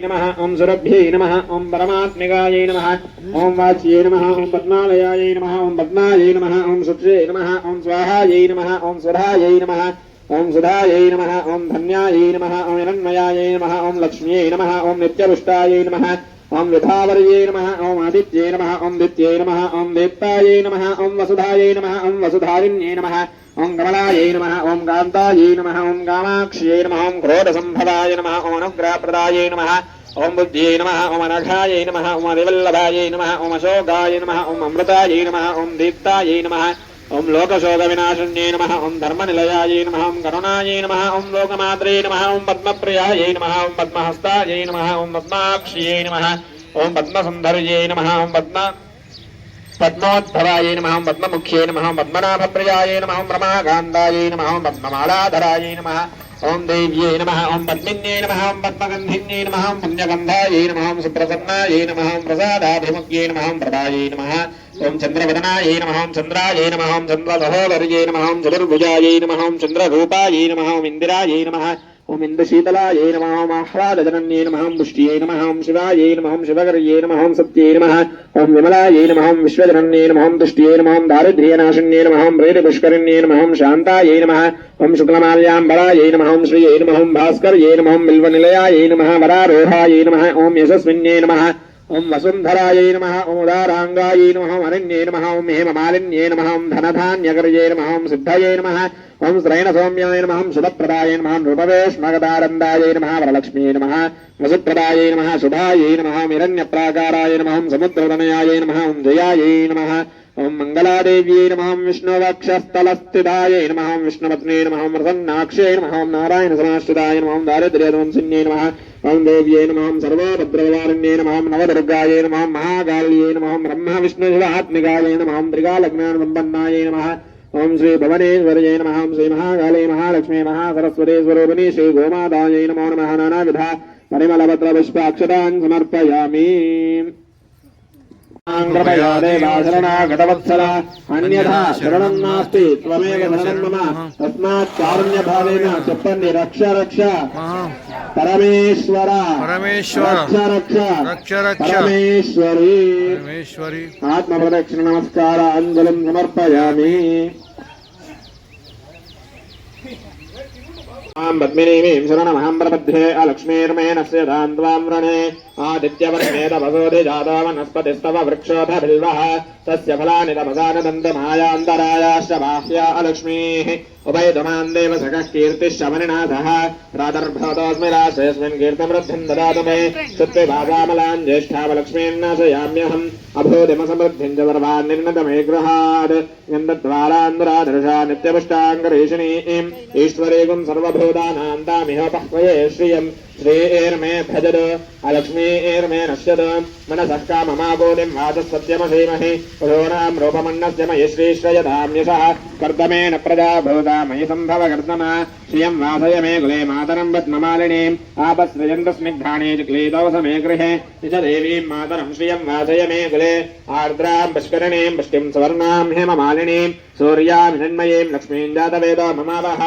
नमः ॐ सुरभ्यै नमः ॐ परमात्मिकायै नमः ॐ वाच्यै नमः ॐ पद्मालयायै नमः ॐ पद्मायै नमः ॐ सुक्षे नमः ॐ स्वाहायै नमः ॐ सुधायै नमः ॐ सुधायै नमः ॐ धन्यायै नमः ॐ हिरण्मयायै नमः ॐ लक्ष्म्यै नमः ॐ नित्यपुष्टायै नमः ఓం విధావర్యే నమ ఓం ఆదిత్యే నమ ఓం దిత్యే నమ ఓం దీప్తాయే నమ ఓం వసుధాయే నమ ఓం వసుధారిణ్యే నమ ఓం కమలాయే నమ ఓం కాంతాయే నమ ఓం కామాక్ష్యే నమ ఓం క్రోధసంభవాయ నమ ఓం అనుగ్రహప్రదాయే నమ ఓం బుద్ధ్యే నమ ఓం అనఘాయే నమ ఓం అదివల్లభాయే నమ ఓం అశోకాయ నమ ఓం అమృతాయే నమ ఓం దీప్తాయే నమ ఓం లోకశోక వినాశన్యే నమ ఓం ధర్మనిలయాయై నమ ఓం కరుణాయై నమ ఓం లోకమాత్రే నమ ఓం పద్మప్రియాయై నమ ఓం పద్మహస్తాయై నమ ఓం పద్మాక్షియై నమ ఓం పద్మసుందర్యై నమ ఓం పద్మ పద్మోద్భవాయై నమ ఓం పద్మముఖ్యై నమ ఓం పద్మనాభప్రియాయై నమ ఓం రమాకాంతాయై నమ ఓం పద్మమాలాధరాయై నమ ఓం దేవ్యై నమ ఓం పద్మిన్యై నమ ఓం పద్మగంధిన్యై నమ ఓం పుణ్యగంధాయై నమ ఓం సుప్రసన్నాయై నమ ఓం ప్రసాదాభిముఖ్యై నమ ఓం ప్రదాయై నమ ఓం చంద్రవదనాయై నమ ఓం చంద్రాయై నమ ఓం చంద్ర సహోదర్యై నమ ఓం చతుర్భుజాయై నమ ఓం చంద్రరూపాయై నమ ఓం ఇందిరాయై నమ ఓం ఇంద్రశీతలాయై నమ ఓం ఆహ్లాదజనన్యై నమ ఓం పుష్ట్యై నమ ఓం శివాయై నమ ఓం శివగర్యై నమ ఓం సత్యై నమ ఓం విమలాయై నమ ఓం విశ్వజనన్యై నమ ఓం తుష్ట్యై నమ ఓం దారిద్ర్యనాశిన్యై నమ ఓం ప్రేరపుష్కరిణ్యై నమ ఓం శాంతాయై నమ ఓం శుక్లమాల్యాం నమ ఓం నమ ఓం భాస్కర్యై నమ ఓం వసుంధరాయ నమ ఓం ఉదారాంగాయై నమ ఓం అనన్యై నమ ఓం హేమమాలిన్యై నమ ఓం ధనధాన్యగర్యై నమ ఓం సిద్ధయై నమ ఓం శ్రయణ సౌమ్యాయ నమ ఓం శుభప్రదాయ నమ నృపవేష్మగదారందాయ నమ వరలక్ష్మీ నమ వసుప్రదాయ నమ శుభాయ నమ ఓం హిరణ్యప్రాకారాయ నమ ఓం సముద్రదనయాయ నమ ఓం జయాయ నమ ఓం మంగళాదేవ్యై నమ ఓం విష్ణువక్షస్థలస్థితాయ నమ ఓం విష్ణుపత్నే నమ ఓం ప్రసన్నాక్షే నమ ఓం నారాయణ సమాశ్రితాయ నమ ఓం దారిద్ర్యధ్వంసిన్యై నమ ఓం దేవ్యే నమః సర్వభద్రవదారుణ్యే నమః నవదుర్గాయే నమః మహాకాళ్యే నమః బ్రహ్మ విష్ణు శివ ఆత్మికాయే నమః త్రికాలజ్ఞాన సంపన్నాయే నమః ఓం శ్రీ భువనేశ్వర్యే నమః శ్రీ మహాకాళే మహాలక్ష్మీ మహాసరస్వతే స్వరూపిణి శ్రీ గోమాతాయే నమో నమః నానావిధ పరిమళపత్ర పుష్పాక్షరాన్ సమర్పయామి कृपया देवा शरणागतवत्सला अन्यथा शरणं नास्ति त्वमेव शरणं मम तस्मात् कारुण्यभावेन टिप्पणि रक्ष रक्ष परमेश्वर परमेश्वर रक्ष रक्ष रक्ष रक्ष परमेश्वरी परमेश्वरी आत्मप्रदक्षिण नमस्कार अञ्जलिं समर्पयामि आम् प्रबद्धे अलक्ष्मीर्मे प्रबध्ये अलक्ष्मीर्मेणस्य दान्त्वां व्रणे आदित्यवर्णेतपसोधि जातो वनस्पतिस्तव वृक्षोधबिल्वः तस्य फलानि तपसानदन्तमायान्तरायाश्च बाह्या अलक्ष्मीः उभयतमान्देव सकः कीर्तिश्शमनिनाथः प्रातर्भवतोऽस्मिराश्रयस्मिन् कीर्तमृद्धिम् ददातु मे। सत्त्वे भासामलान् ज्येष्ठामलक्ष्मीर्नाशयाम्यहम् अभूतिमसमृद्धिम् च सर्वान् निर्णतमेग्रहात् गन्धद्वारान्धरादृशा नित्यपुष्टाङ्गरेशिनीम् ईश्वरेगुम् सर्वभू तामिह पह्वये श्रियम् श्रीर्मे भजद अलक्ष्मीर्मे नश्यद मनसः काममागोलिं वाचसत्यमधीमहि पुरोणां रूपमन्नस्य मयि श्रीश्रयधाम्यशः कर्दमेन प्रजा भवता मयि सम्भव कर्दम श्रियं वासय मे कुले मातरं पद्ममालिनीम्। आपसृजन्तस्निग्धाणे क्लेदौ स मे गृहे। निज देवीं मातरं श्रियं वासय मे कुले। आर्द्रां पुष्करणीं पुष्टिं सुवर्णां हेममालिनीं सूर्यां हिरण्मयीं जातवेदो ममावः।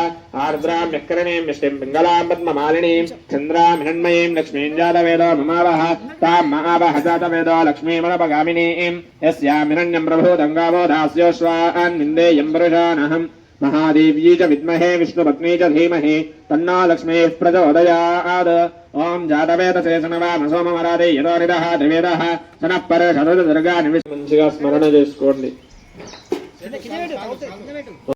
आर्द्रां व्यकरणीं पुष्टिं पिङ्गलां पद्ममालिनीं चन्द्र हिरण्मयीम् लक्ष्मीम् जातवेदो ममावः ताम् महावः जातवेदो लक्ष्मीमनपगामिनीम् यस्याम् हिरण्यम् प्रभूतङ्गावो दास्योश्वान् निन्देयम् पुरुषानहम् महादेव्यै च विद्महे विष्णुपत्नी च धीमहि तन्नो लक्ष्मीः प्रचोदयात् ॐ जातवेदसे सनवाम సోమవరాదే యదోరిదః త్రివేదః సనః పరషదుర్గాని మంచిగా స్మరణ చేసుకోండి